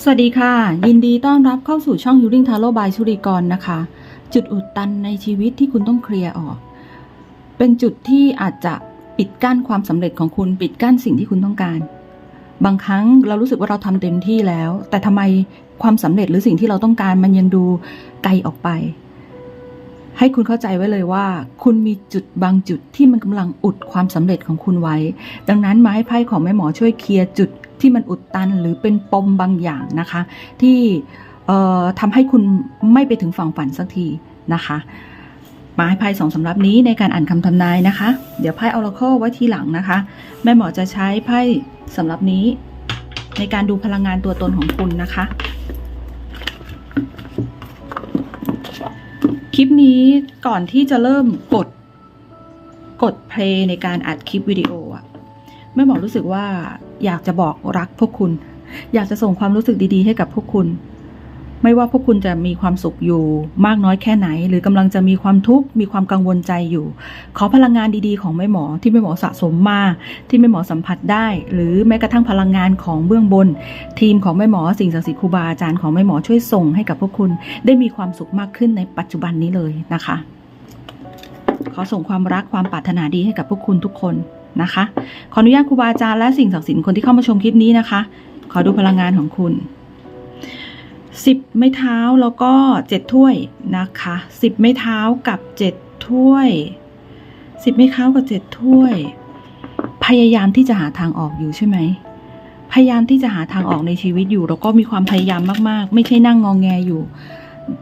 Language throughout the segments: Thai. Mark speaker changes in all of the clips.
Speaker 1: สวัสดีค่ะ ยินดีต้อนรับเข้าสู่ช่อง Healing Tarot by ชุริกรนะคะ จุดอุดตันในชีวิตที่คุณต้องเคลียร์ออก เป็นจุดที่อาจจะปิดกั้นความสำเร็จของคุณปิดกั้นสิ่งที่คุณต้องการ บางครั้งเรารู้สึกว่าเราทำเต็มที่แล้ว แต่ทำไมความสำเร็จหรือสิ่งที่เราต้องการมันยังดูไกลออกไป ให้คุณเข้าใจไว้เลยว่า คุณมีจุดบางจุดที่มันกำลังอุดความสำเร็จของคุณไว้ ดังนั้นมาให้ไพ่ของแม่หมอช่วยเคลียร์จุด ที่มันอุดตันหรือเป็นปมบางอย่างนะคะ ที่ทำให้คุณไม่ไปถึงฝั่งฝันสักทีนะคะมาให้ไพ่สองสำรับนี้ในการอ่านคำทำนายนะคะ เดี๋ยวไพ่ออราเคิลไว้ทีหลังนะคะ แม่หมอจะใช้ไพ่สำรับนี้ ในการดูพลังงานตัวตนของคุณนะคะ คลิปนี้ก่อนที่จะเริ่มกด กดเพลย์ในการอัดคลิปวิดีโออะแม่หมอรู้สึกว่า อยากจะบอกรักพวกคุณ อยากจะส่งความรู้สึกดีๆ ให้กับพวกคุณ ไม่ว่าพวกคุณจะมีความสุขอยู่ มากน้อยแค่ไหน หรือกำลังจะมีความทุกข์มีความกังวลใจอยู่ ขอพลังงานดีๆ ของแม่หมอที่แม่หมอสะสมมาที่แม่หมอสัมผัสได้ หรือแม้กระทั่งพลังงานของเบื้องบน ทีมของแม่หมอสิ่งศักดิ์สิทธิ์ครูบาอาจารย์ของแม่หมอช่วยส่งให้กับพวกคุณ ได้มีความสุขมากขึ้นในปัจจุบันนี้เลยนะคะ ขอส่งความรักความปรารถนาดีให้กับพวกคุณทุกคน นะคะ ขออนุญาตครูบาอาจารย์และสิ่งศักดิ์สิทธิ์คนที่เข้ามาชมคลิปนี้นะคะ ขอดูพลังงานของคุณสิบไม้เท้าแล้วก็เจ็ดถ้วยนะคะสิบไม้เท้ากับเจ็ดถ้วยสิบไม้เท้ากับเจ็ดถ้วย พยายามที่จะหาทางออกอยู่ใช่ไหมพยายามที่จะหาทางออกในชีวิตอยู่ แล้วก็มีความพยายามมาก ๆ ไม่ใช่นั่งงองแงอยู่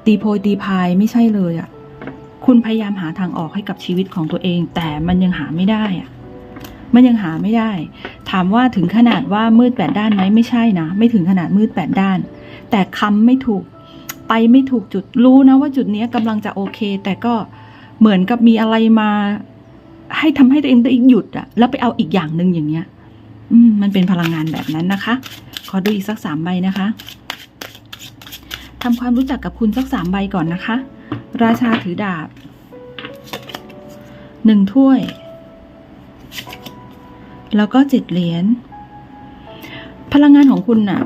Speaker 1: ตีโพยตีพายไม่ใช่เลยอะ่ะคุณพยายามหาทางออกให้กับชีวิตของตัวเอง แต่มันยังหาไม่ได้อะ่ะ มันยังหาไม่ได้ ถามว่าถึงขนาดว่ามืดแปดด้านไหมไม่ใช่นะ ไม่ถึงขนาดมืดแปดด้าน แต่คำไม่ถูกไปไม่ถูกจุดรู้นะว่าจุดนี้ยกำลังจะโอเค แต่ก็เหมือนกับมีอะไรมา ให้ทำให้ตัวเองได้หยุดอะแล้วไปเอาอีกอย่างหนึ่งอย่างเงี้ย อืมมันเป็นพลังงานแบบนั้นนะคะ ขอดูอีกสักสามใบนะคะทำความรู้จักกับคุณสักสามใบก่อนนะคะ ราชาถือดาบหนึ่งถ้วย แล้วก็เจ็ดเหรียญ พลังงานของคุณน่ะ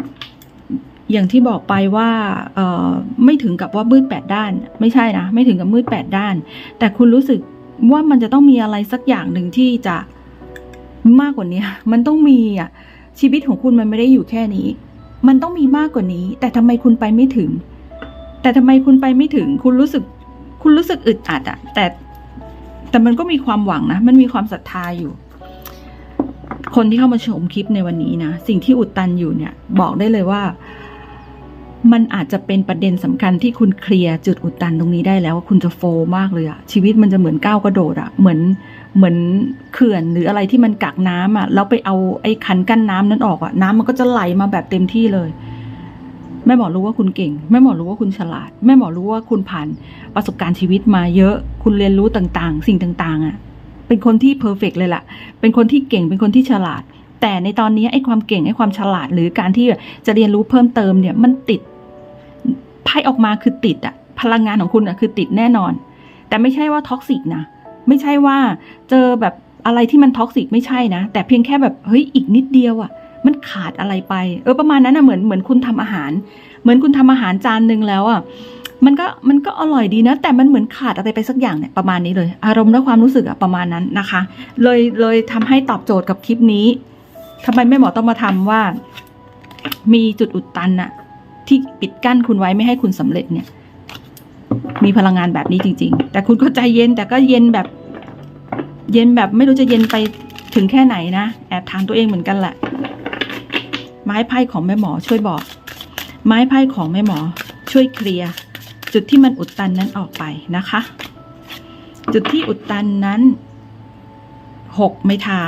Speaker 1: อย่างที่บอกไปว่าเออไม่ถึงกับว่ามืดแปดด้าน ไม่ใช่นะ ไม่ถึงกับมืดแปดด้าน แต่คุณรู้สึกว่ามันจะต้องมีอะไรสักอย่างหนึ่งที่จะมากกว่านี้ มันต้องมีอะ ชีวิตของคุณมันไม่ได้อยู่แค่นี้ มันต้องมีมากกว่านี้ แต่ทำไมคุณไปไม่ถึง แต่ทำไมคุณไปไม่ถึง คุณรู้สึก คุณรู้สึกอึดอัดอะแต่แต่มันก็มีความหวังนะ มันมีความศรัทธาอยู่ คนที่เข้ามาชมคลิปในวันนี้นะสิ่งที่อุดตันอยู่เนี่ยบอกได้เลยว่า มันอาจจะเป็นประเด็นสำคัญที่คุณเคลียร์จุดอุดตันตรงนี้ได้แล้วว่าคุณจะโฟล์มากเลยอะชีวิตมันจะเหมือนก้าวกระโดดอะเหมือนเหมือนเขื่อนหรืออะไรที่มันกักน้ำอะแล้วไปเอาไอ้คันกั้นน้ำนั้นออกอะน้ำมันก็จะไหลมาแบบเต็มที่เลยแม่หมอรู้ว่าคุณเก่ง แม่หมอรู้ว่าคุณฉลาด แม่หมอรู้ว่าคุณผ่านประสบการณ์ชีวิตมาเยอะ คุณเรียนรู้ต่างๆ สิ่งต่าง ๆอะ เป็นคนที่เพอร์เฟกเลยล่ะ เป็นคนที่เก่ง เป็นคนที่ฉลาด แต่ในตอนนี้ไอ้ความเก่งไอ้ความฉลาดหรือการที่จะเรียนรู้เพิ่มเติมเนี่ยมันติดไพ่ออกมาคือติดอะพลังงานของคุณอะคือติดแน่นอน แต่ไม่ใช่ว่าท็อกซิกนะไม่ใช่ว่าเจอแบบอะไรที่มันท็อกซิกไม่ใช่นะ แต่เพียงแค่แบบเฮ้ยอีกนิดเดียวอะมันขาดอะไรไป เออประมาณนั้นอะเหมือนเหมือนคุณทำอาหาร เหมือนคุณทำอาหารจานหนึ่งแล้วอะ มันก็มันก็อร่อยดีนะ แต่มันเหมือนขาดอะไรไปสักอย่างเนี่ยประมาณนี้เลย อารมณ์และความรู้สึกอะประมาณนั้นนะคะ เลยเลยทำให้ตอบโจทย์กับคลิปนี้ทำไมแม่หมอต้องมาทำว่า มีจุดอุดตันอะที่ปิดกั้นคุณไว้ไม่ให้คุณสำเร็จเนี่ย มีพลังงานแบบนี้จริง ๆ แต่คุณก็ใจเย็นแต่ก็เย็นแบบ เย็นแบบไม่รู้จะเย็นไปถึงแค่ไหนนะแอบถามตัวเองเหมือนกันแหละ ไม้ไพ่ของแม่หมอช่วยบอก ไม้ไพ่ของแม่หมอช่วยเคลียร์ จุดที่มันอุดตันนั้นออกไปนะคะ จุดที่อุดตันนั้นหกไม้เท้า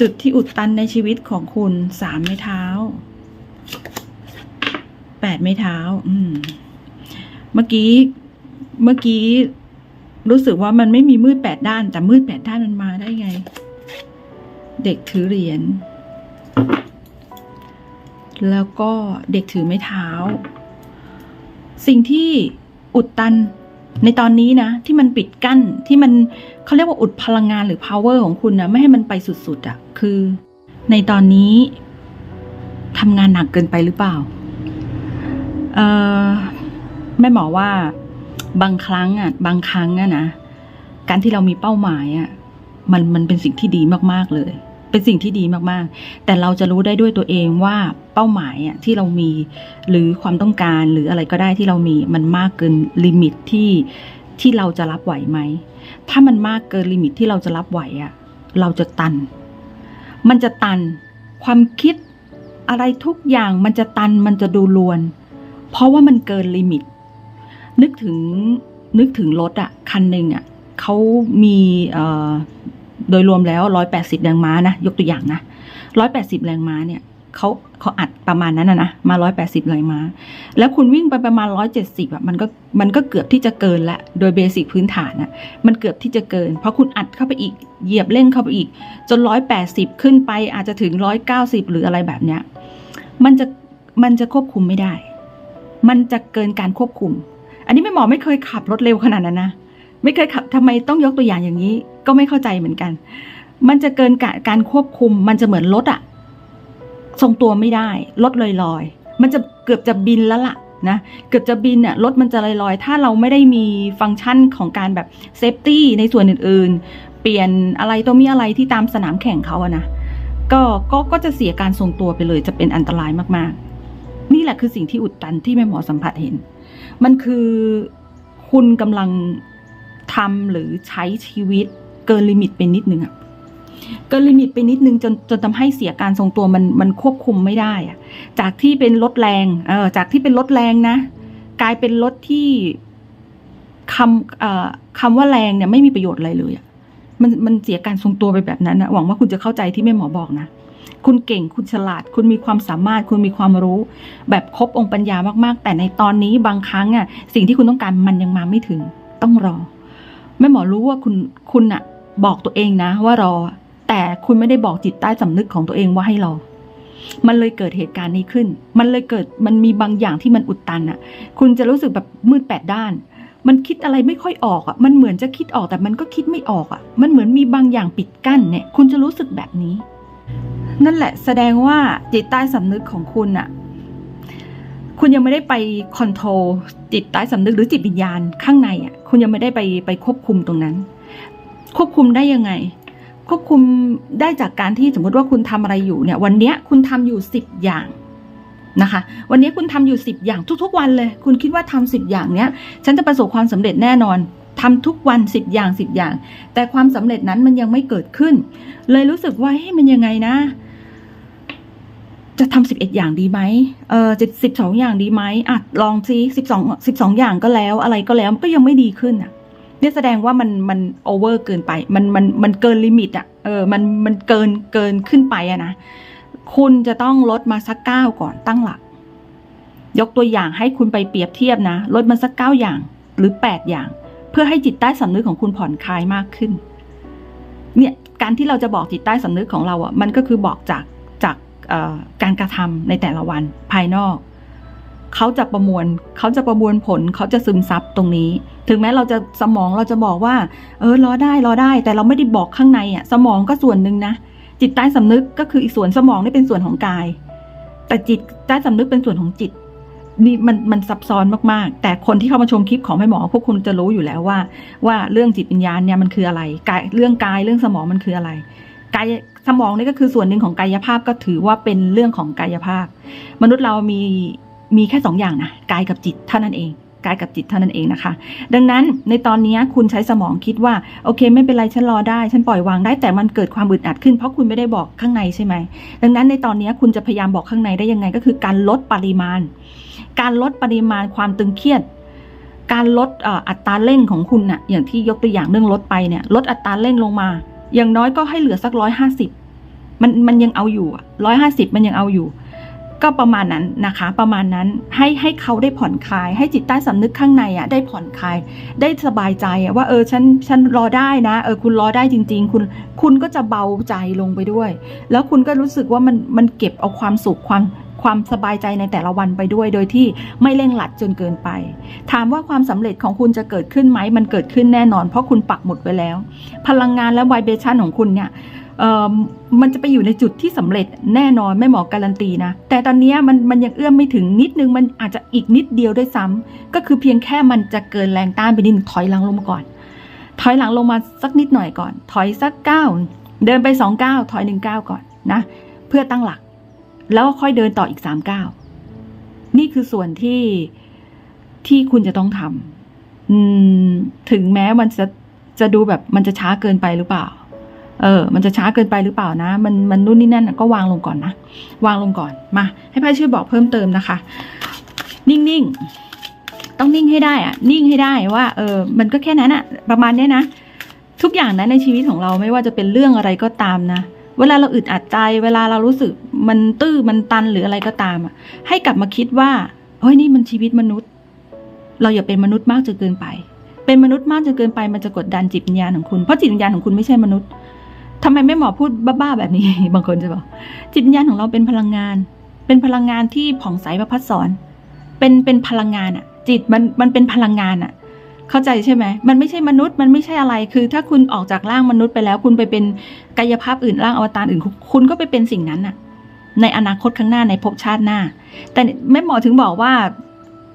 Speaker 1: จุดที่อุดตันในชีวิตของคุณสามไม้เท้าแปดไม้เท้า อืม เมื่อกี้ เมื่อกี้รู้สึกว่ามันไม่มีมืดแปดด้าน แต่มืดแปดด้านมันมาได้ไง เด็กถือเหรียญแล้วก็เด็กถือไม้เท้า สิ่งที่อุดตันในตอนนี้นะ ที่มันปิดกั้นที่มันเขาเรียกว่าอุดพลังงานหรือ power ของคุณนะไม่ให้มันไปสุดๆอะ่ะ คือ ในตอนนี้ทำงานหนักเกินไปหรือเปล่าเออแม่หมอว่าบางครั้งอะ บางครั้งอะนะการที่เรามีเป้าหมายอะ มันมันเป็นสิ่งที่ดีมากๆเลย เป็นสิ่งที่ดีมากๆ แต่เราจะรู้ได้ด้วยตัวเองว่าเป้าหมายอะที่เรามี หรือความต้องการหรืออะไรก็ได้ที่เรามีมันมากเกินลิมิตที่ที่เราจะรับไหวไหม ถ้ามันมากเกินลิมิตที่เราจะรับไหวอะเราจะตัน มันจะตัน ความคิดอะไรทุกอย่างมันจะตันมันจะดูลวน เพราะว่ามันเกินลิมิต นึกถึงนึกถึงรถอะคันหนึ่งอะเขามีเอ่อ โดยรวมแล้วร้อยแปดสิบแรงม้านะ ยกตัวอย่างนะร้อยแปดสิบแรงม้าเนี่ยเขาเขาอัดประมาณนั้นนะนะมาร้อยแปดสิบแรงม้า แล้วคุณวิ่งไปประมาณร้อยเจ็ดสิบอะมันก็มันก็เกือบที่จะเกินละโดยเบสิกพื้นฐานอะมันเกือบที่จะเกิน เพราะคุณอัดเข้าไปอีกเหยียบเร่งเข้าไปอีก จนร้อยแปดสิบขึ้นไปอาจจะถึงร้อยเก้าสิบหรืออะไรแบบเนี้ยมันจะมันจะควบคุมไม่ได้ มันจะเกินการควบคุม อันนี้แม่หมอไม่เคยขับรถเร็วขนาดนั้นนะ ไม่เคยขับทำไมต้องยกตัวอย่างอย่างนี้ ก็ไม่เข้าใจเหมือนกัน มันจะเกินกการควบคุม มันจะเหมือนรถอะทรงตัวไม่ได้รถลอยลอยๆมันจะเกือบจะบินแล้วล่ะนะเกือบจะบินอะรถมันจะลอยลอยๆ ถ้าเราไม่ได้มีฟังก์ชันของการแบบเซฟตี้ในส่วนอื่นๆ เปลี่ยนอะไรตัวมีอะไรที่ตามสนามแข่งเขาอะนะก็ก็ก็จะเสียการทรงตัวไปเลยจะเป็นอันตรายมากๆ นี่แหละคือสิ่งที่อุดตันที่แม่หมอสัมผัสเห็น มันคือคุณกำลัง ทำหรือใช้ชีวิตเกินลิมิตไปนิดนึงอะเกินลิมิตไปนิดนึงจนจนทำให้เสียการทรงตัวมันมันควบคุมไม่ได้อะจากที่เป็นรถแรงเออจากที่เป็นรถแรงนะ กลายเป็นรถที่คำเอ่อคำว่าแรงเนี่ยไม่มีประโยชน์อะไรเลยอะมันมันเสียการทรงตัวไปแบบนั้นนะหวังว่าคุณจะเข้าใจที่แม่หมอบอกนะคุณเก่งคุณฉลาด คุณมีความสามารถ คุณมีความรู้ แบบครบองค์ปัญญามากๆ แต่ในตอนนี้บางครั้งอะสิ่งที่คุณต้องการมันยังมาไม่ถึง ต้องรอ แม่หมอรู้ว่าคุณคุณอะบอกตัวเองนะว่ารอ แต่คุณไม่ได้บอกจิตใต้สำนึกของตัวเองว่าให้รอ มันเลยเกิดเหตุการณ์นี้ขึ้น มันเลยเกิดมันมีบางอย่างที่มันอุดตันอะคุณจะรู้สึกแบบมืดแปดด้าน มันคิดอะไรไม่ค่อยออกอะมันเหมือนจะคิดออกแต่มันก็คิดไม่ออกอะมันเหมือนมีบางอย่างปิดกั้นเนี่ย คุณจะรู้สึกแบบนี้ นั่นแหละแสดงว่าจิตใต้สำนึกของคุณอะ คุณยังไม่ได้ไปคอนโทรลจิตใต้สำนึกหรือจิตวิญญาณข้างในอะ คุณยังไม่ได้ไปไปควบคุมตรงนั้น ควบคุมได้ยังไง ควบคุมได้จากการที่สมมติว่าคุณทำอะไรอยู่เนี่ย วันเนี้ยคุณทำอยู่สิบอย่างนะคะ วันนี้คุณทำอยู่สิบอย่างทุก ๆ วันเลย คุณคิดว่าทำสิบอย่างเนี้ย ฉันจะประสบความสำเร็จแน่นอนทำทุกวันสิบอย่างสิบอย่าง แต่ความสำเร็จนั้นมันยังไม่เกิดขึ้น เลยรู้สึกว่าเฮ้ยมันยังไงนะ จะทำสิบเอ็ดอย่างดีไหมเออจะสิบสองอย่างดีไหมอะลองซิสิบสองสิบสองอย่างก็แล้ว อะไรก็แล้วก็ยังไม่ดีขึ้นอะเนี่ยแสดงว่ามันมันโอเวอร์เกินไป มันมันมันเกินลิมิตอะ เออ มันมันเกินเกินขึ้นไปอะนะ คุณจะต้องลดมาสักเก้าก่อนตั้งหลัก ยกตัวอย่างให้คุณไปเปรียบเทียบนะ ลดมาสักเก้าอย่างหรือแปดอย่าง เพื่อให้จิตใต้สำนึกของคุณผ่อนคลายมากขึ้น เนี่ย การที่เราจะบอกจิตใต้สำนึกของเราอะ มันก็คือบอกจาก การกระทำในแต่ละวันภายนอก เขาจะประมวลเขาจะประมวลผลเขาจะซึมซับตรงนี้ ถึงแม้เราจะสมองเราจะบอกว่า เออรอได้รอได้ แต่เราไม่ได้บอกข้างในอะสมองก็ส่วนหนึ่งนะจิตใต้สำนึกก็คืออีกส่วนสมองนี่เป็นส่วนของกาย แต่จิตใต้สำนึกเป็นส่วนของจิตนี่มันมันซับซ้อนมากๆ แต่คนที่เข้ามาชมคลิปของแม่หมอพวกคุณจะรู้อยู่แล้วว่า ว่าเรื่องจิตวิญญาณเนี่ยมันคืออะไรกายเรื่องกายเรื่องสมองมันคืออะไรกาย สมองนี่ก็คือส่วนหนึ่งของกายภาพก็ถือว่าเป็นเรื่องของกายภาพ มนุษย์เรามีมีแค่สองอย่างนะกายกับจิตเท่านั้นเองกายกับจิตเท่านั้นเองนะคะ ดังนั้นในตอนนี้คุณใช้สมองคิดว่าโอเค ไม่เป็นไรฉันรอได้ ฉันปล่อยวางได้แต่มันเกิดความอึดอัดขึ้นเพราะคุณไม่ได้บอกข้างในใช่ไหมดังนั้นในตอนนี้คุณจะพยายามบอกข้างในได้ยังไง ก็คือการลดปริมาณ การลดปริมาณความตึงเครียด การลดอัตราเร่งของคุณน่ะอย่างที่ยกตัวอย่างเรื่องลดไปเนี่ยลดอัตราเร่งลงมา อย่างน้อยก็ให้เหลือสักร้อยห้าสิบมันมันยังเอาอยู่ร้อยห้าสิบมันยังเอาอยู่ ก็ประมาณนั้นนะคะ ประมาณนั้นให้ให้เขาได้ผ่อนคลาย ให้จิตใต้สำนึกข้างในอะได้ผ่อนคลาย ได้สบายใจอะว่าเออฉันฉันรอได้นะเออคุณรอได้จริง ๆ คุณคุณก็จะเบาใจลงไปด้วย แล้วคุณก็รู้สึกว่ามันมันเก็บเอาความสุขความ ความสบายใจในแต่ละวันไปด้วย โดยที่ไม่เร่งหลัดจนเกินไป ถามว่าความสำเร็จของคุณจะเกิดขึ้นไหมมันเกิดขึ้นแน่นอน เพราะคุณปักหมุดไว้แล้ว พลังงานและไวเบชันของคุณเนี่ยเออมันจะไปอยู่ในจุดที่สำเร็จแน่นอนไม่หมอการันตีนะ แต่ตอนนี้มันมันยังเอื้อมไม่ถึงนิดนึงมันอาจจะอีกนิดเดียวด้วยซ้ำก็คือเพียงแค่มันจะเกินแรงต้านไปนิดนึงถอยหลังลงมาก่อน ถอยหลังลงมาสักนิดหน่อยก่อน ถอยสักก้าวเดินไปสองก้าวถอยหนึ่งก้าวก่อนนะ เพื่อตั้งหลัก แล้วค่อยเดินต่ออีกสามก้าวนี่คือส่วนที่ที่คุณจะต้องทำถึงแม้มันจะจะดูแบบมันจะช้าเกินไปหรือเปล่า เออ มันจะช้าเกินไปหรือเปล่านะ มันมันนู่นนี่นั่นก็วางลงก่อนนะ วางลงก่อน มา ให้ไพ่ช่วยบอกเพิ่มเติมนะคะ นิ่งๆ ต้องนิ่งให้ได้อะนิ่งให้ได้ว่า เออ มันก็แค่นั้นอะประมาณนี้นะ ทุกอย่างนะในชีวิตของเราไม่ว่าจะเป็นเรื่องอะไรก็ตามนะ เวลาเราอึดอัดใจ เวลาเรารู้สึกมันตื้อมันตันหรืออะไรก็ตามอะให้กลับมาคิดว่าเฮ้ยนี่มันชีวิตมนุษย์ เราอย่าเป็นมนุษย์มากจนเกินไป เป็นมนุษย์มากจนเกินไป มันจะกดดันจิตวิญญาณของคุณเพราะจิตวิญญาณของคุณไม่ใช่มนุษย์ทำไมไม่หมอพูดบ้าๆแบบนี้ บางคนจะบอกจิตวิญญาณของเราเป็นพลังงาน เป็นพลังงานที่ผ่องใสประพัดสอนเป็นเป็นพลังงานอะจิตมันมันเป็นพลังงานอะ เข้าใจใช่ไหมมันไม่ใช่มนุษย์มันไม่ใช่อะไรคือถ้าคุณออกจากร่างมนุษย์ไปแล้ว คุณไปเป็นกายภาพอื่นร่างอวตารอื่น คุณก็ไปเป็นสิ่งนั้นอะในอนาคตข้างหน้าในภพชาติหน้า แต่แม่หมอถึงบอกว่า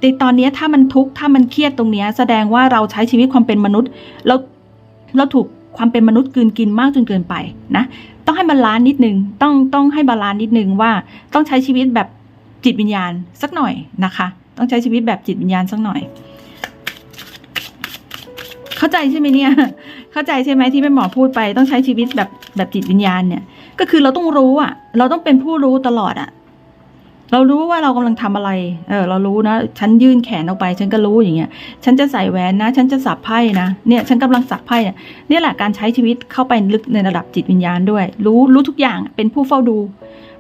Speaker 1: ในตอนนี้ถ้ามันทุกข์ถ้ามันเครียดตรงนี้ แสดงว่าเราใช้ชีวิตความเป็นมนุษย์เราเราถูกความเป็นมนุษย์กืนกินมากจนเกินไปนะต้องให้บาลานซ์นิดนึงต้องต้องให้บาลานซ์นิดนึงว่าต้องใช้ชีวิตแบบจิตวิญญาณสักหน่อยนะคะ ต้องใช้ชีวิตแบบจิตวิญญาณสักหน่อยาใจใช่ไหมเนี่ย เข้าใจใช่ไหมที่แม่หมอพูดไปต้องใช้ชีวิตแบบแบบจิตวิญญาณเนี่ย ก็คือเราต้องรู้อะ เราต้องเป็นผู้รู้ตลอดอะ เรารู้ว่าเรากำลังทำอะไร เออ เรารู้นะ ฉันยื่นแขนออกไป ฉันก็รู้อย่างเงี้ย ฉันจะใส่แหวนนะ ฉันจะสับไพ่นะ เนี่ย ฉันกำลังสับไพ่เนี่ย นี่แหละการใช้ชีวิตเข้าไปลึกในระดับจิตวิญญาณด้วย รู้รู้ทุกอย่าง เป็นผู้เฝ้าดู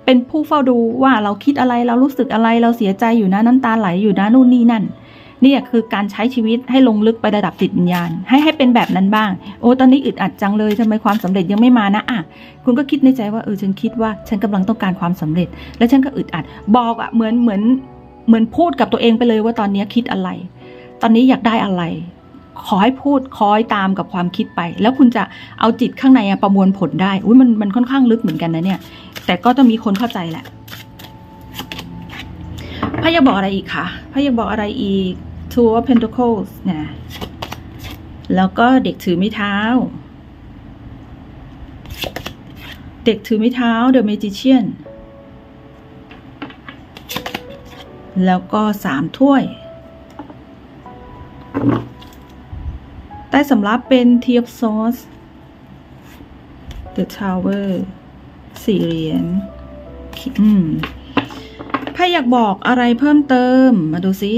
Speaker 1: เป็นผู้เฝ้าดูว่าเราคิดอะไร เรารู้สึกอะไร เราเสียใจอยู่นะ น้ำตาไหลอยู่นะ นู่นนี่นั่นเนี่คือการใช้ชีวิตให้ลงลึกไประดับจิตวิญญาณ ให้ให้เป็นแบบนั้นบ้าง โอ้ตอนนี้อึดอัดจังเลยทำไมความสำเร็จยังไม่มานะอะคุณก็คิดในใจว่าเออฉันคิดว่าฉันกำลังต้องการความสำเร็จ แล้วฉันก็อึดอัด บอกอะเหมือนเหมือนเหมือนพูดกับตัวเองไปเลยว่าตอนนี้คิดอะไร ตอนนี้อยากได้อะไร ขอให้พูดคอยตามกับความคิดไป แล้วคุณจะเอาจิตข้างในประมวลผลได้ อุ้ยมันมันค่อนข้างลึกเหมือนกันนะเนี่ย แต่ก็ต้องมีคนเข้าใจแหละ พระยากบอกอะไรอีกคะพระยากบอกอะไรอีก Two of Pentacles เนี่ยแล้วก็เด็กถือไม้เท้า เด็กถือไม้เท้า The Magician แล้วก็สามถ้วย ใต้สำรับเป็น Tea of Swords The Tower สี่เหรียญอืม ไพ่อยากบอกอะไรเพิ่มเติมมาดูสิ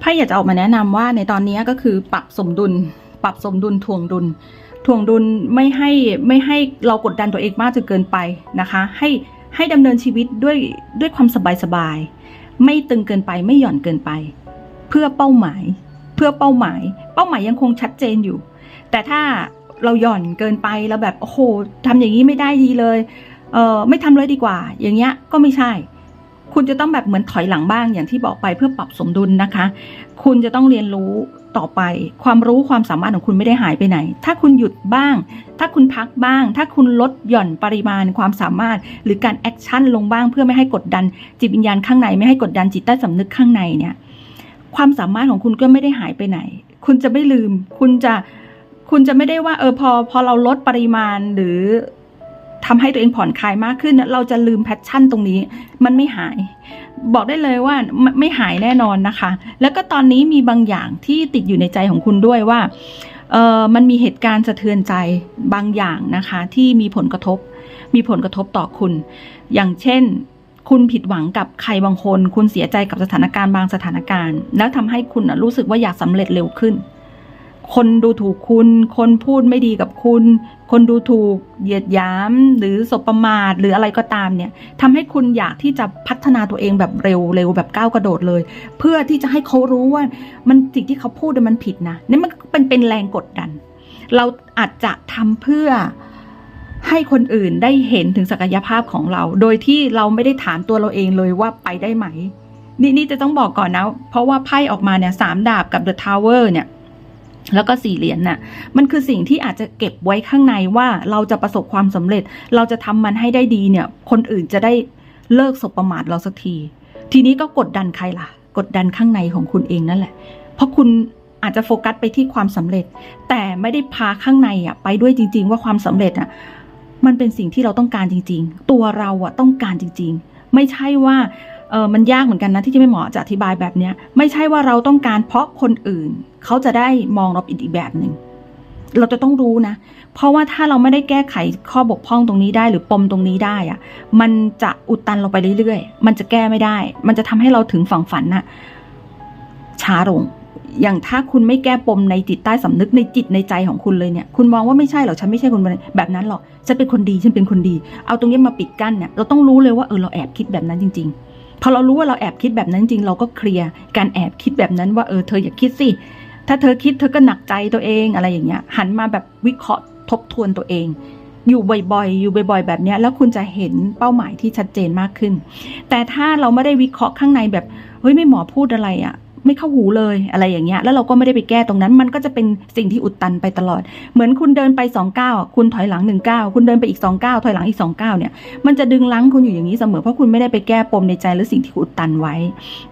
Speaker 1: ไพ่อยากจะออกมาแนะนำว่าในตอนนี้ก็คือปรับสมดุล ปรับสมดุลถ่วงดุลถ่วงดุลไม่ให้ไม่ให้เรากดดันตัวเองมากจนเกินไปนะคะ ให้ให้ดำเนินชีวิตด้วยด้วยความสบายสบายไม่ตึงเกินไปไม่หย่อนเกินไป เพื่อเป้าหมาย เพื่อเป้าหมาย เป้าหมายยังคงชัดเจนอยู่ แต่ถ้าเราหย่อนเกินไปแล้วแบบโอ้โหทำอย่างนี้ไม่ได้ดีเลย เออไม่ทำเลยดีกว่า อย่างเงี้ยก็ไม่ใช่ คุณจะต้องแบบเหมือนถอยหลังบ้างอย่างที่บอกไปเพื่อปรับสมดุลนะคะ คุณจะต้องเรียนรู้ต่อไป ความรู้ความสามารถของคุณไม่ได้หายไปไหน ถ้าคุณหยุดบ้าง ถ้าคุณพักบ้าง ถ้าคุณลดหย่อนปริมาณความสามารถ หรือการแอคชั่นลงบ้างเพื่อไม่ให้กดดัน จิตวิญญาณข้างในไม่ให้กดดันจิตใต้สำนึกข้างในเนี่ย ความสามารถของคุณก็ไม่ได้หายไปไหน คุณจะไม่ลืม คุณจะคุณจะไม่ได้ว่าเออพอพอเราลดปริมาณหรือ ทำให้ตัวเองผ่อนคลายมากขึ้น เราจะลืมแพชชั่นตรงนี้ มันไม่หาย บอกได้เลยว่าไม่หายแน่นอนนะคะ แล้วก็ตอนนี้มีบางอย่างที่ติดอยู่ในใจของคุณด้วยว่าเออมันมีเหตุการณ์สะเทือนใจบางอย่างนะคะ ที่มีผลกระทบ มีผลกระทบต่อคุณ อย่างเช่น คุณผิดหวังกับใครบางคน คุณเสียใจกับสถานการณ์บางสถานการณ์ แล้วทำให้คุณรู้สึกว่าอยากสำเร็จเร็วขึ้น คนดูถูกคุณ คนพูดไม่ดีกับคุณ คนดูถูกเหยียดหยาม หรือสบประมาทหรืออะไรก็ตามเนี่ยทำให้คุณอยากที่จะพัฒนาตัวเองแบบเร็วเร็วแบบก้าวกระโดดเลย เพื่อที่จะให้เขารู้ว่ามันสิ่งที่เขาพูดมันผิดนะนี่มันเป็นเป็นแรงกดดัน เราอาจจะทำเพื่อให้คนอื่นได้เห็นถึงศักยภาพของเรา โดยที่เราไม่ได้ถามตัวเราเองเลยว่าไปได้ไหม นี่นี่จะต้องบอกก่อนนะ เพราะว่าไพ่ออกมาเนี่ยสามดาบกับ The Tower เนี่ย แล้วก็สี่เหรียญน่ะ มันคือสิ่งที่อาจจะเก็บไว้ข้างในว่าเราจะประสบความสำเร็จ เราจะทำมันให้ได้ดีเนี่ย คนอื่นจะได้เลิกสบประมาทเราสักที ทีนี้ก็กดดันใครล่ะ กดดันข้างในของคุณเองนั่นแหละ เพราะคุณอาจจะโฟกัสไปที่ความสำเร็จ แต่ไม่ได้พาข้างในอะไปด้วยจริง ๆ ว่าความสำเร็จอะมันเป็นสิ่งที่เราต้องการจริง ๆ ตัวเราอะต้องการจริง ๆ ไม่ใช่ว่าเออมันยากเหมือนกันนะที่จะไม่เหมาะจะอธิบายแบบเนี้ย ไม่ใช่ว่าเราต้องการเพราะคนอื่น เขาจะได้มองเราอีกแบบหนึ่งเราจะต้องรู้นะ เพราะว่าถ้าเราไม่ได้แก้ไขข้อบกพร่องตรงนี้ได้ หรือปมตรงนี้ได้อะมันจะอุดตันเราไปเรื่อยๆ มันจะแก้ไม่ได้ มันจะทำให้เราถึงฝั่งฝันน่ะช้าลง อย่างถ้าคุณไม่แก้ปมในจิตใต้สำนึกในจิตในใจของคุณเลยเนี่ย คุณมองว่าไม่ใช่หรอกฉันไม่ใช่คนแบบนั้นหรอก ฉันเป็นคนดี ฉันเป็นคนดี เอาตรงนี้มาปิดกั้นเนี่ย เราต้องรู้เลยว่าเออเราแอบคิดแบบนั้นจริง ๆ พอเรารู้ว่าเราแอบคิดแบบนั้นจริง เราก็เคลียร์การแอบคิดแบบนั้นว่าเออเธออย่าคิดสิ ถ้าเธอคิดเธอก็หนักใจตัวเองอะไรอย่างเงี้ย หันมาแบบวิเคราะห์ทบทวนตัวเอง อยู่บ่อยๆ อยู่บ่อย ๆ แบบเนี้ยแล้วคุณจะเห็นเป้าหมายที่ชัดเจนมากขึ้น แต่ถ้าเราไม่ได้วิเคราะห์ข้างในแบบเฮ้ยไม่หมอพูดอะไรอะ่ะ ไม่เข้าหูเลยอะไรอย่างเงี้ยแล้วเราก็ไม่ได้ไปแก้ตรงนั้น มันก็จะเป็นสิ่งที่อุดตันไปตลอด เหมือนคุณเดินไปสองก้าวคุณถอยหลังหนึ่งก้าวคุณเดินไปอีกสองก้าวถอยหลังอีกสองก้าวเนี่ยมันจะดึงลังคุณอยู่อย่างนี้เสมอเพราะคุณไม่ได้ไปแก้ปมในใจหรือสิ่งที่อุดตันไว้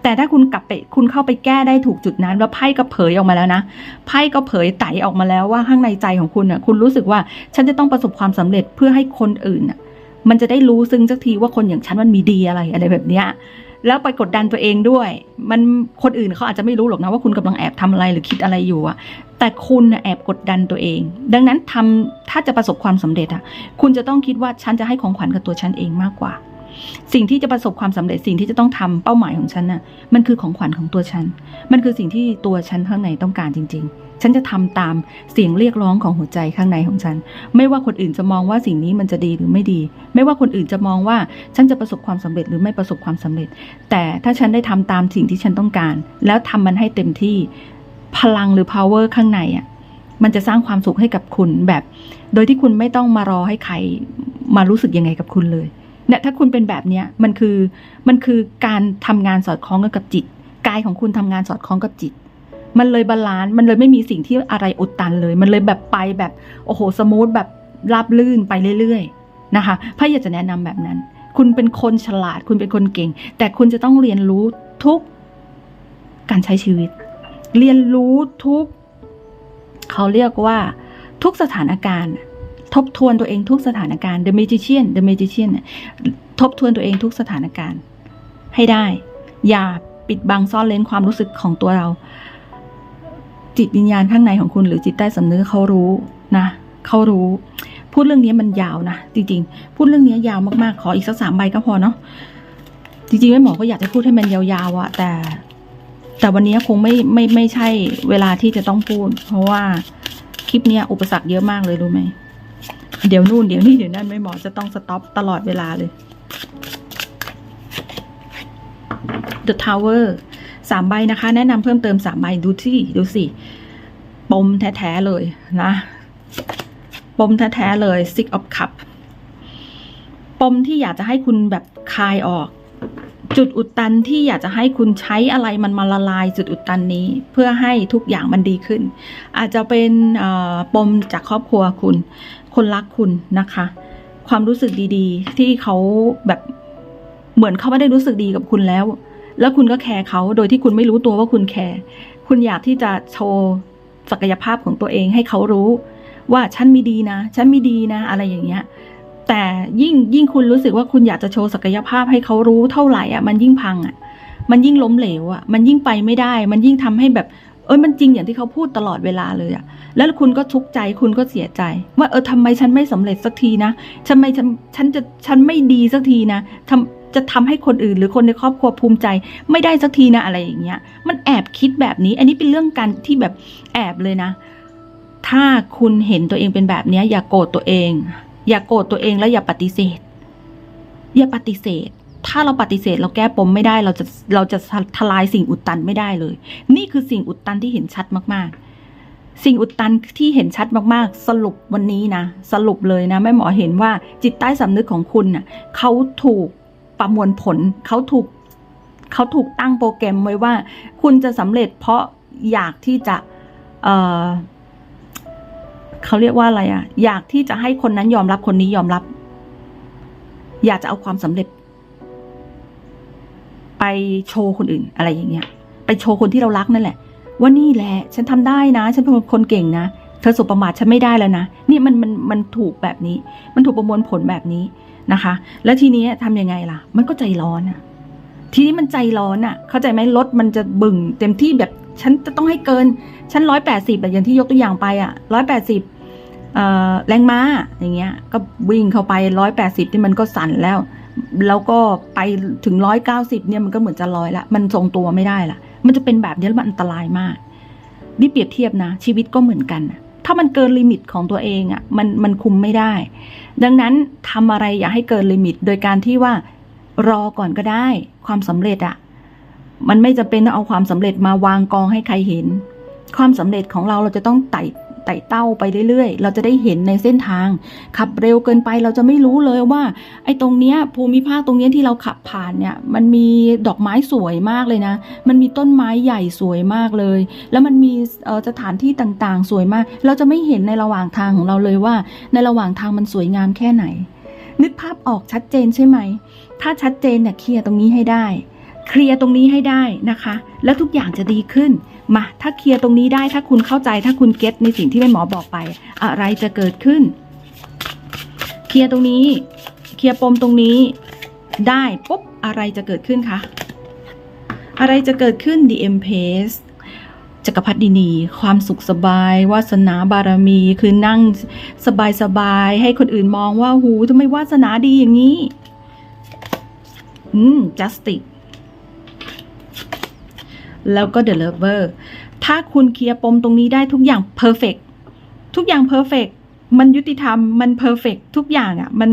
Speaker 1: แต่ถ้าคุณกลับไปคุณเข้าไปแก้ได้ถูกจุดนั้น แล้วไพ่ก็เผยออกมาแล้วนะไพ่ก็เผยไตออกมาแล้วว่าข้างในใจของคุณน่ะคุณรู้สึกว่าฉันจะต้องประสบความสำเร็จเพื่อให้คนอื่นน่ะมันจะได้รู้ซึ่งสักทีว่าคนอย่างฉันมันมีดีอะไรอะไรแบบเนี้ย แล้วไปกดดันตัวเองด้วย มันคนอื่นเขาอาจจะไม่รู้หรอกนะว่าคุณกำลังแอบทำอะไรหรือคิดอะไรอยู่อะแต่คุณแอบกดดันตัวเอง ดังนั้นทำถ้าจะประสบความสำเร็จอะคุณจะต้องคิดว่าฉันจะให้ของขวัญกับตัวฉันเองมากกว่า สิ่งที่จะประสบความสำเร็จสิ่งที่จะต้องทำเป้าหมายของฉันน่ะ มันคือของขวัญของตัวฉัน มันคือสิ่งที่ตัวฉันข้างในต้องการจริง ๆ ฉันจะทำตามเสียงเรียกร้องของหัวใจข้างในของฉัน ไม่ว่าคนอื่นจะมองว่าสิ่งนี้มันจะดีหรือไม่ดี ไม่ว่าคนอื่นจะมองว่าฉันจะประสบความสำเร็จหรือไม่ประสบความสำเร็จ แต่ถ้าฉันได้ทำตามสิ่งที่ฉันต้องการ แล้วทำมันให้เต็มที่พลังหรือ power ข้างในอะมันจะสร้างความสุขให้กับคุณแบบ โดยที่คุณไม่ต้องมารอให้ใครมารู้สึกยังไงกับคุณเลย เนี่ยถ้าคุณเป็นแบบเนี้ยมันคือมันคือการทำงานสอดคล้องกับจิต กายของคุณทำงานสอดคล้องกับจิต มันเลยบาลานซ์มันเลยไม่มีสิ่งที่อะไรอุดตันเลย มันเลยแบบไปแบบโอ้โหสมูทแบบราบลื่นไปเรื่อยๆนะคะพ่ออยากจะแนะนำแบบนั้น คุณเป็นคนฉลาด คุณเป็นคนเก่ง แต่คุณจะต้องเรียนรู้ทุกการใช้ชีวิต เรียนรู้ทุก เขาเรียกว่าทุกสถานการณ์ ทบทวนตัวเองทุกสถานการณ์ The Magician The Magician ทบทวนตัวเองทุกสถานการณ์ ให้ได้ อย่าปิดบังซ่อนเล้นความรู้สึกของตัวเรา จิตวิญญาณข้างในของคุณหรือจิตใต้สำนึกเขารู้นะเขารู้ พูดเรื่องนี้มันยาวนะจริงๆ พูดเรื่องนี้ยาวมากๆ ขออีกสักสามใบก็พอเนาะจริงๆแม่หมอก็อยากจะพูดให้มันยาวๆอะแต่ แต่วันนี้คงไม่ไม่ไม่ใช่เวลาที่จะต้องพูด เพราะว่าคลิปเนี้ยอุปสรรคเยอะมากเลยรู้ไหม เดี๋ยวนู่นเดี๋ยวนี่เดี๋ยวนั่นไม่หมอจะต้องสต็อปตลอดเวลาเลย The Tower สามใบนะคะ แนะนำเพิ่มเติมสามใบดูที่ดูสิปมแท้ ๆ เลยนะปมแท้ ๆ เลย Six of Cup ปมที่อยากจะให้คุณแบบคายออก จุดอุดตันที่อยากจะให้คุณใช้อะไรมันมาละลายจุดอุดตันนี้ เพื่อให้ทุกอย่างมันดีขึ้น อาจจะเป็นปมจากครอบครัวคุณ คนรักคุณนะคะ ความรู้สึกดีๆ ที่เขาแบบเหมือนเขาไม่ได้รู้สึกดีกับคุณแล้ว แล้วคุณก็แคร์เขาโดยที่คุณไม่รู้ตัวว่าคุณแคร์คุณอยากที่จะโชว์ศักยภาพของตัวเองให้เขารู้ ว่าฉันมีดีนะ ฉันมีดีนะ อะไรอย่างเงี้ย แต่ยิ่งยิ่งคุณรู้สึกว่าคุณอยากจะโชว์ศักยภาพให้เขารู้เท่าไหร่อะมันยิ่งพังอะ มันยิ่งล้มเหลวอะ มันยิ่งไปไม่ได้ มันยิ่งทำให้แบบเอ้ยมันจริงอย่างที่เขาพูดตลอดเวลาเลยอะแล้วคุณก็ทุกข์ใจคุณก็เสียใจ ว่าเออทำไมฉันไม่สำเร็จสักทีนะทำไมฉันฉันจะฉันไม่ดีสักทีนะทำจะทำให้คนอื่นหรือคนในครอบครัวภูมิใจ ไม่ได้สักทีนะอะไรอย่างเงี้ย มันแอบคิดแบบนี้ อันนี้เป็นเรื่องการที่แบบแอบเลยนะ ถ้าคุณเห็นตัวเองเป็นแบบนี้อย่าโกรธตัวเอง อย่าโกรธตัวเองแล้วอย่าปฏิเสธ อย่าปฏิเสธ ถ้าเราปฏิเสธเราแก้ปมไม่ได้ เราจะเราจะทลายสิ่งอุดตันไม่ได้เลย นี่คือสิ่งอุดตันที่เห็นชัดมาก ๆ สิ่งอุดตันที่เห็นชัดมากๆ สรุปวันนี้นะ สรุปเลยนะแม่หมอเห็นว่าจิตใต้สำนึกของคุณน่ะเขาถูกประมวลผลเขาถูกเขาถูกตั้งโปรแกรมไว้ว่า คุณจะสำเร็จเพราะอยากที่จะเออ เขาเรียกว่าอะไรอะอยากที่จะให้คนนั้นยอมรับคนนี้ยอมรับ อยากจะเอาความสำเร็จ ไปโชว์คนอื่นอะไรอย่างเงี้ย ไปโชว์คนที่เรารักนั่นแหละ ว่านี่แหละ ฉันทำได้นะ ฉันเป็นคนเก่งนะเธอสบประมาทฉันไม่ได้แล้วนะนี่มันมันมันถูกแบบนี้ มันถูกประมวลผลแบบนี้นะคะ แล้วทีนี้ทำยังไงล่ะ มันก็ใจร้อนอะทีนี้มันใจร้อนอะเข้าใจไหมรถมันจะบึ่งเต็มที่แบบฉันจะต้องให้เกิน ฉันร้อยแปดสิบอย่างที่ยกตัวอย่างไปอะร้อยแปดสิบ แรงม้าอย่างเงี้ย ก็วิ่งเข้าไปร้อยแปดสิบที่มันก็สั่นแล้ว แล้วก็ไปถึงร้อยเก้าสิบเนี่ยมันก็เหมือนจะลอยละ มันทรงตัวไม่ได้ละมันจะเป็นแบบนี้แล้วมันอันตรายมาก นี่เปรียบเทียบนะ ชีวิตก็เหมือนกัน ถ้ามันเกินลิมิตของตัวเองอะ่ะ มันมันคุมไม่ได้ ดังนั้นทำอะไรอย่าให้เกินลิมิต โดยการที่ว่ารอก่อนก็ได้ ความสำเร็จอะ่ะ มันไม่จะเป็นต้องเอาความสำเร็จมาวางกองให้ใครเห็น ความสำเร็จของเราเราจะต้องไต่ ไต่เต้าไปเรื่อยๆ เราจะได้เห็นในเส้นทาง ขับเร็วเกินไปเราจะไม่รู้เลยว่า ไอ้ตรงเนี้ยภูมิภาคตรงเนี้ยที่เราขับผ่านเนี่ยมันมีดอกไม้สวยมากเลยนะ มันมีต้นไม้ใหญ่สวยมากเลย แล้วมันมีสถานที่ต่างๆ สวยมาก เราจะไม่เห็นในระหว่างทางของเราเลยว่า ในระหว่างทางมันสวยงามแค่ไหน นึกภาพออกชัดเจนใช่ไหม ถ้าชัดเจนเนี่ยเคลียร์ตรงนี้ให้ได้ เคลียร์ตรงนี้ให้ได้นะคะ แล้วทุกอย่างจะดีขึ้น มาถ้าเคลียร์ตรงนี้ได้ถ้าคุณเข้าใจถ้าคุณเก็ตในสิ่งที่แม่หมอบอกไป อะไรจะเกิดขึ้น เคลียร์ตรงนี้ เคลียร์ปมตรงนี้ ได้ปุ๊บอะไรจะเกิดขึ้นคะอะไรจะเกิดขึ้น The Empress จักรพรรดินี ความสุขสบาย วาสนาบารมี คือนั่งสบายสบายๆให้คนอื่นมองว่า หูทำไมวาสนาดีอย่างนี้ อืม justice แล้วก็ the lover ถ้าคุณเคลียร์ปมตรงนี้ได้ทุกอย่าง perfect ทุกอย่าง perfect มันยุติธรรมมัน perfect ทุกอย่างอะ่ะ มัน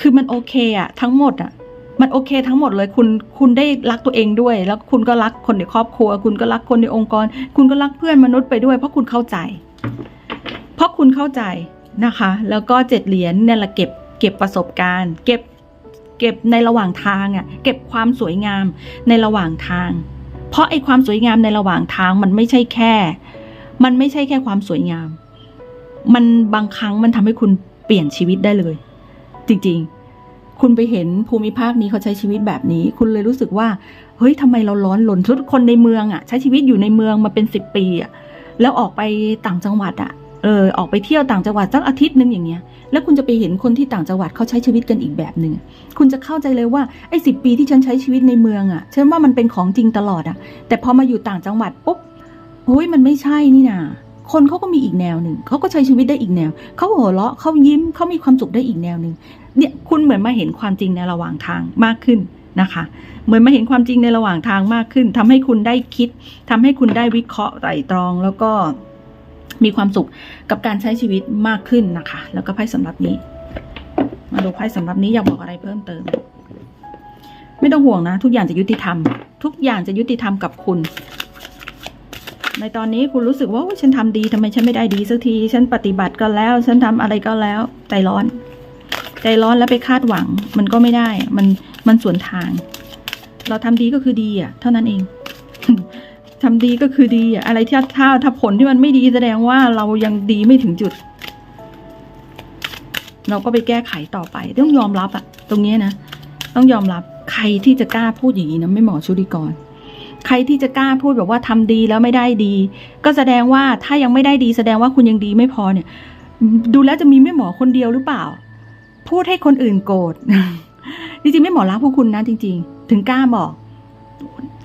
Speaker 1: คือมันโอเคอะ่ะ ทั้งหมดอะ่ะ มันโอเคทั้งหมดเลยคุณคุณได้รักตัวเองด้วย แล้วคุณก็รักคนในครอบครัว คุณก็รักคนในองค์กร คุณก็รักเพื่อนมนุษย์ไปด้วย เพราะคุณเข้าใจ เพราะคุณเข้าใจนะคะ แล้วก็เจ็ดเหรียญเนี่ยแหละเก็บเก็บประสบการณ์ เก็บเก็บในระหว่างทางอะ่ะ เก็บความสวยงามในระหว่างทาง เพราะไอ้ความสวยงามในระหว่างทางมันไม่ใช่แค่ มันไม่ใช่แค่ความสวยงาม มันบางครั้งมันทำให้คุณเปลี่ยนชีวิตได้เลย จริงๆ คุณไปเห็นภูมิภาคนี้เขาใช้ชีวิตแบบนี้ คุณเลยรู้สึกว่า เฮ้ยทำไมเราร้อนรนทุกคนในเมืองอะ่ะ ใช้ชีวิตอยู่ในเมืองมาเป็นสิบปีอะ่ะแล้วออกไปต่างจังหวัดอะ่ะ เออออกไปเที่ยวต่างจังหวัดสักอาทิตย์หนึ่งอย่างเงี้ย แล้วคุณจะไปเห็นคนที่ต่างจังหวัดเขาใช้ชีวิตกันอีกแบบหนึ่งคุณจะเข้าใจเลยว่าไอ้สิปีที่ฉันใช้ชีวิตในเมืองอะ่ะฉันว่ามันเป็นของจริงตลอดอะ่ะ แต่พอมาอยู่ต่างจังหวัดปุ๊บโอ้ยมันไม่ใช่นี่นาคนเขาก็มีอีกแนวหนึ่งเขาก็ใช้ชีวิตได้อีกแนวเขาหัวเราะเขายิ้มเขามีความสุขได้อีกแนวหนึ่งเนี่ยคุณเหมือนมาเห็นความจริงในระหว่างทางมากขึ้นนะคะ เหมือนมาเห็นความจริงในระหว่างทางมากขึ้นทำให้คุณได้คิดทำให้คุณได้วิเคราะห์ไตร่ตรองแล้วก็ มีความสุขกับการใช้ชีวิตมากขึ้นนะคะ แล้วก็ไพ่สำหรับนี้ มาดูไพ่สำหรับนี้อยากบอกอะไรเพิ่มเติม ไม่ต้องห่วงนะ ทุกอย่างจะยุติธรรม ทุกอย่างจะยุติธรรมกับคุณ ในตอนนี้คุณรู้สึกว่าฉันทำดีทำไมฉันไม่ได้ดีสักที ฉันปฏิบัติก็แล้ว ฉันทำอะไรก็แล้ว ใจร้อน ใจร้อนแล้วไปคาดหวัง มันก็ไม่ได้ มันมันสวนทาง เราทำดีก็คือดีอะ เท่านั้นเอง ทำดีก็คือดีอะอะไรที่ถ้าถ้าผลที่มันไม่ดีแสดงว่าเรายังดีไม่ถึงจุด เราก็ไปแก้ไขต่อไป ต้องยอมรับอะตรงนี้นะต้องยอมรับใครที่จะกล้าพูดอย่างนี้นะไม่เหมาะชุติกรใครที่จะกล้าพูดแบบว่าทำดีแล้วไม่ได้ดี ก็แสดงว่าถ้ายังไม่ได้ดี แสดงว่าคุณยังดีไม่พอเนี่ย ดูแล้วจะมีแม่หมอคนเดียวหรือเปล่า พูดให้คนอื่นโกรธจริงๆแม่หมอรักพวกคุณนะจริง ๆ ถึงกล้าบอก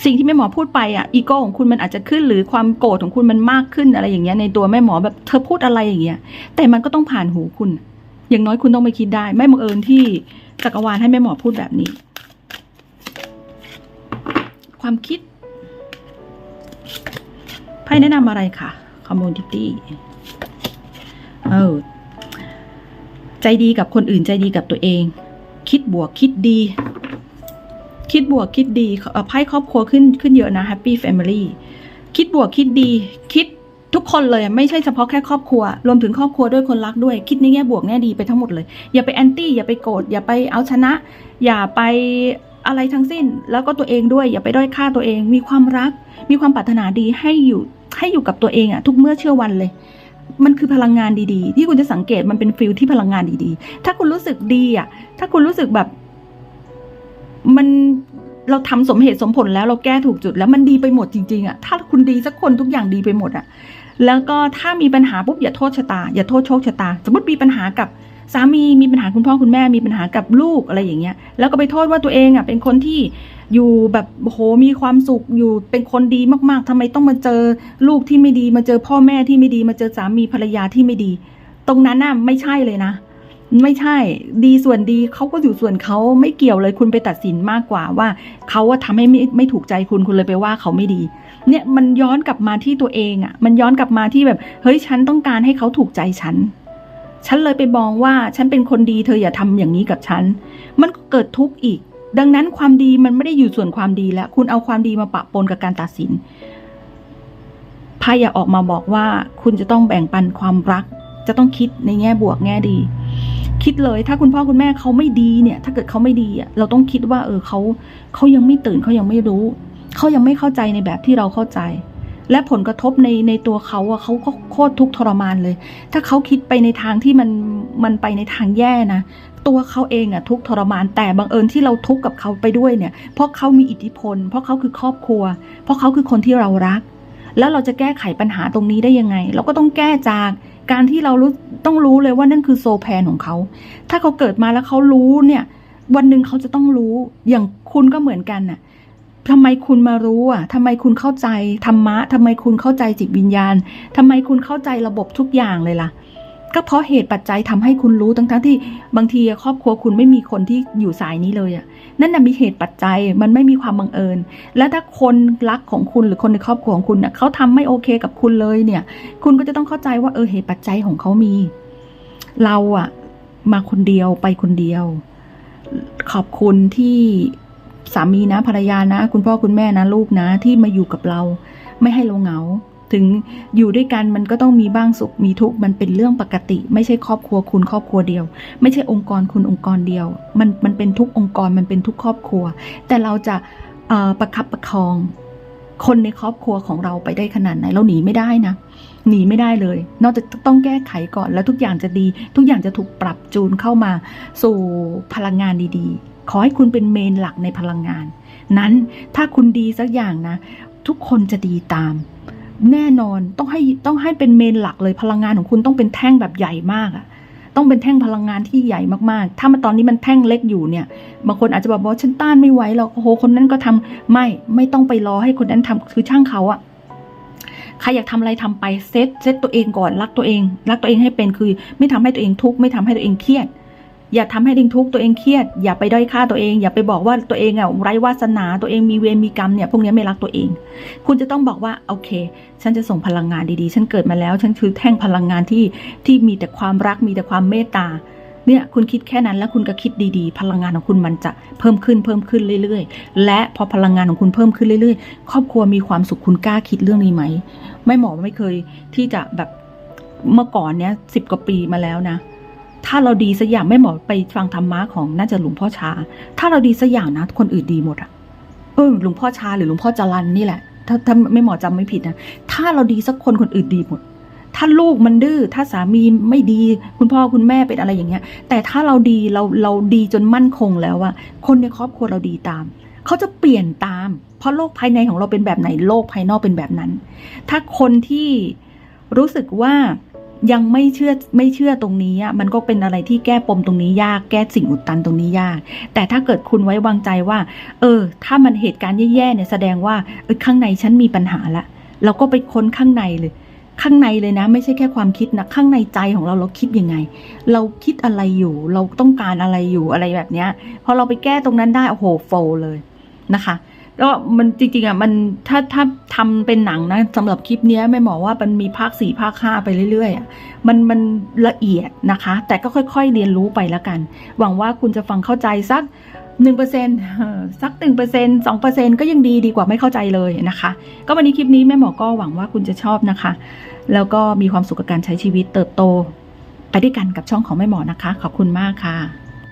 Speaker 1: สิ่งที่แม่หมอพูดไปอะอีโก้ของคุณมันอาจจะขึ้น หรือความโกรธของคุณมันมากขึ้นอะไรอย่างเงี้ยในตัวแม่หมอแบบเธอพูดอะไรอย่างเงี้ยแต่มันก็ต้องผ่านหูคุณ อย่างน้อยคุณต้องไปคิดได้ ไม่บังเอิญที่จักรวาลให้แม่หมอพูดแบบนี้ ความคิดไพ่แนะนำอะไรค่ะ community เออใจดีกับคนอื่นใจดีกับตัวเอง คิดบวกคิดดี คิดบวกคิดดีไพ่ครอบครัวขึ้นขึ้นเยอะนะ Happy Family คิดบวกคิดดี คิดทุกคนเลยไม่ใช่เฉพาะแค่ครอบครัว รวมถึงครอบครัวด้วยคนรักด้วย คิดในแง่บวกแง่ดีไปทั้งหมดเลย อย่าไปแอนตี้อย่าไปโกรธอย่าไปเอาชนะ อย่าไปอะไรทั้งสิ้น แล้วก็ตัวเองด้วย อย่าไปด้อยค่าตัวเอง มีความรัก มีความปรารถนาดีให้อยู่ให้อยู่กับตัวเองอะทุกเมื่อเชื่อวันเลย มันคือพลังงานดีๆ ที่คุณจะสังเกตมันเป็นฟิลที่พลังงานดีๆ ถ้าคุณรู้สึกดีอะถ้าคุณรู้สึกแบบ มันเราทำสมเหตุสมผลแล้วเราแก้ถูกจุดแล้วมันดีไปหมดจริงๆอะถ้าคุณดีสักคนทุกอย่างดีไปหมดอะแล้วก็ถ้ามีปัญหาปุ๊บอย่าโทษชะตา อย่าโทษโชคชะตา สมมติมีปัญหากับสามีมีปัญหาคุณพ่อคุณแม่มีปัญหากับลูกอะไรอย่างเงี้ย แล้วก็ไปโทษว่าตัวเองอะเป็นคนที่อยู่แบบโอ้โหมีความสุขอยู่เป็นคนดีมากๆทำไมต้องมาเจอลูกที่ไม่ดีมาเจอพ่อแม่ที่ไม่ดีมาเจอสามีภรรยาที่ไม่ดี ตรงนั้นน่ะไม่ใช่เลยนะ ไม่ใช่ ดีส่วนดีเขาก็อยู่ส่วนเขาไม่เกี่ยวเลยคุณไปตัดสินมากกว่าว่าเขาว่าทำให้ไม่ไม่ถูกใจคุณคุณเลยไปว่าเขาไม่ดี เนี่ยมันย้อนกลับมาที่ตัวเองอะ่ะ มันย้อนกลับมาที่แบบเฮ้ยฉันต้องการให้เขาถูกใจฉัน ฉันเลยไปมองว่าฉันเป็นคนดีเธออย่าทำอย่างนี้กับฉัน มันก็เกิดทุกข์อีก ดังนั้นความดีมันไม่ได้อยู่ส่วนความดีแล้ว คุณเอาความดีมาปะปนกับการตัดสินไพ่อย่าออกมาบอกว่าคุณจะต้องแบ่งปันความรัก จะต้องคิดในแง่บวกแง่ดี คิดเลยถ้าคุณพ่อคุณแม่เขาไม่ดีเนี่ย ถ้าเกิดเขาไม่ดีอะเราต้องคิดว่า เออเขาเขายังไม่ตื่นเขายังไม่รู้เขายังไม่เข้าใจในแบบที่เราเข้าใจ และผลกระทบในในตัวเขาอะเขาก็โคตรทุกข์ทรมานเลย ถ้าเขาคิดไปในทางที่มันมันไปในทางแย่นะตัวเขาเองอะทุกข์ทรมานแต่บังเอิญที่เราทุกข์กับเขาไปด้วยเนี่ย เพราะเขามีอิทธิพล เพราะเขาคือครอบครัว เพราะเขาคือคนที่เรารัก แล้วเราจะแก้ไขปัญหาตรงนี้ได้ยังไง เราก็ต้องแก้จาก การที่เรารู้ต้องรู้เลยว่านั่นคือโซแพนของเขา ถ้าเขาเกิดมาแล้วเขารู้เนี่ย วันหนึ่งเขาจะต้องรู้ อย่างคุณก็เหมือนกันน่ะทำไมคุณมารู้อะทำไมคุณเข้าใจธรรมะทำไมคุณเข้าใจจิตวิญญาณทำไมคุณเข้าใจระบบทุกอย่างเลยล่ะ ก็เพราะเหตุปัจจัยทำให้คุณรู้ทั้งทั้งๆที่บางทีครอบครัวคุณไม่มีคนที่อยู่สายนี้เลยอะนั่นน่ะมีเหตุปัจจัยมันไม่มีความบังเอิญ และถ้าคนรักของคุณหรือคนในครอบครัวของคุณเน่ะเขาทำไม่โอเคกับคุณเลยเนี่ย คุณก็จะต้องเข้าใจว่าเออเหตุปัจจัยของเขามี เราอะมาคนเดียวไปคนเดียว ขอบคุณที่สามีนะภรรยานะ คุณพ่อคุณแม่นะลูกนะที่มาอยู่กับเรา ไม่ให้เราเหงา ถึงอยู่ด้วยกันมันก็ต้องมีบ้างสุขมีทุกข์มันเป็นเรื่องปกติ ไม่ใช่ครอบครัวคุณครอบครัวเดียว ไม่ใช่องค์กรคุณองค์กรเดียว มันมันเป็นทุกองค์กรมันเป็นทุกครอบครัว แต่เราจะประคับประคอง คนในครอบครัวของเราไปได้ขนาดไหนเราหนีไม่ได้นะหนีไม่ได้เลย นอกจากต้องแก้ไขก่อนแล้วทุกอย่างจะดี ทุกอย่างจะถูกปรับจูนเข้ามาสู่พลังงานดีๆ ขอให้คุณเป็นเมนหลักในพลังงาน นั้นถ้าคุณดีสักอย่างนะ ทุกคนจะดีตาม แน่นอนต้องให้ต้องให้เป็นเมนหลักเลยพลังงานของคุณต้องเป็นแท่งแบบใหญ่มากอะต้องเป็นแท่งพลังงานที่ใหญ่มากๆ ถ้ามันตอนนี้มันแท่งเล็กอยู่เนี่ยบางคนอาจจะบอกว่าฉันต้านไม่ไหวหรอกโอ้โหคนนั้นก็ทำไม่ไม่ต้องไปรอให้คนนั้นทำคือช่างเขาอะใครอยากทำอะไรทำไปเซตเซตตัวเองก่อนรักตัวเอง รักตัวเองให้เป็นคือ ไม่ทำให้ตัวเองทุกข์ไม่ทำให้ตัวเองเครียด อย่าทำให้ตัวเองทุกข์ตัวเองเครียด อย่าไปด้อยค่าตัวเอง อย่าไปบอกว่าตัวเองอะไร้วาสนาตัวเองมีเวรมีกรรมเนี่ยพวกนี้ไม่รักตัวเอง คุณจะต้องบอกว่าโอเค ฉันจะส่งพลังงานดีๆ ฉันเกิดมาแล้ว ฉันคือแท่งพลังงานที่ที่มีแต่ความรักมีแต่ความเมตตาเนี่ยคุณคิดแค่นั้นแล้วคุณก็คิดดีๆ พลังงานของคุณมันจะเพิ่มขึ้นเพิ่มขึ้นเรื่อยๆ และพอพลังงานของคุณเพิ่มขึ้นเรื่อยๆ ครอบครัวมีความสุขคุณกล้าคิดเรื่องนี้ไหมไม่หมอไม่เคยที่จะแบบเมื่อก่อนเนี้ยสิบกว่าปีมาแล้วนะ ถ้าเราดีสักอย่างไม่หมอไปฟังธรรมะของน่าจะหลวงพ่อชา ถ้าเราดีสักอย่างนะคนอื่นดีหมดอะเออหลวงพ่อชาหรือหลวงพ่อจรันนี่แหละ ถ้าถ้าไม่หมอจำไม่ผิดนะถ้าเราดีสักคนคนอื่นดีหมด ถ้าลูกมันดื้อถ้าสามีไม่ดีคุณพ่อคุณแม่เป็นอะไรอย่างเงี้ย แต่ถ้าเราดีเราเราดีจนมั่นคงแล้วอะคนในครอบครัวเราดีตามเขาจะเปลี่ยนตาม เพราะโลกภายในของเราเป็นแบบไหนโลกภายนอกเป็นแบบนั้น ถ้าคนที่รู้สึกว่า ยังไม่เชื่อไม่เชื่อตรงนี้อะมันก็เป็นอะไรที่แก้ปมตรงนี้ยาก แก้สิ่งอุดตันตรงนี้ยาก แต่ถ้าเกิดคุณไว้วางใจว่า เออ ถ้ามันเหตุการณ์แย่ๆเนี่ยแสดงว่าเออข้างในฉันมีปัญหาละเราก็ไปค้นข้างในเลยข้างในเลยนะ ไม่ใช่แค่ความคิดนะข้างในใจของเราเราคิดยังไง เราคิดอะไรอยู่ เราต้องการอะไรอยู่อะไรแบบเนี้ยพอเราไปแก้ตรงนั้นได้โอ้โหโฟลเลยนะคะ แล้วมันจริงๆอะมันถ้าถ้าทำเป็นหนังนะสำหรับคลิปเนี้ยไม่หมอว่ามันมีภาคสี่ภาคห้าไปเรื่อยๆอะมันมันละเอียดนะคะ แต่ก็ค่อยๆเรียนรู้ไปแล้วกัน หวังว่าคุณจะฟังเข้าใจสักหนึ่งเปอร์เซ็นสักหนึ่งเปอร์เซ็นสองเปอร์เซ็นก็ยังดีดีกว่าไม่เข้าใจเลยนะคะ ก็วันนี้คลิปนี้แม่หมอก็หวังว่าคุณจะชอบนะคะ แล้วก็มีความสุขกับการใช้ชีวิตเติบโต ไปด้วยกันกับช่องของแม่หมอนะคะ ขอบคุณมากค่ะ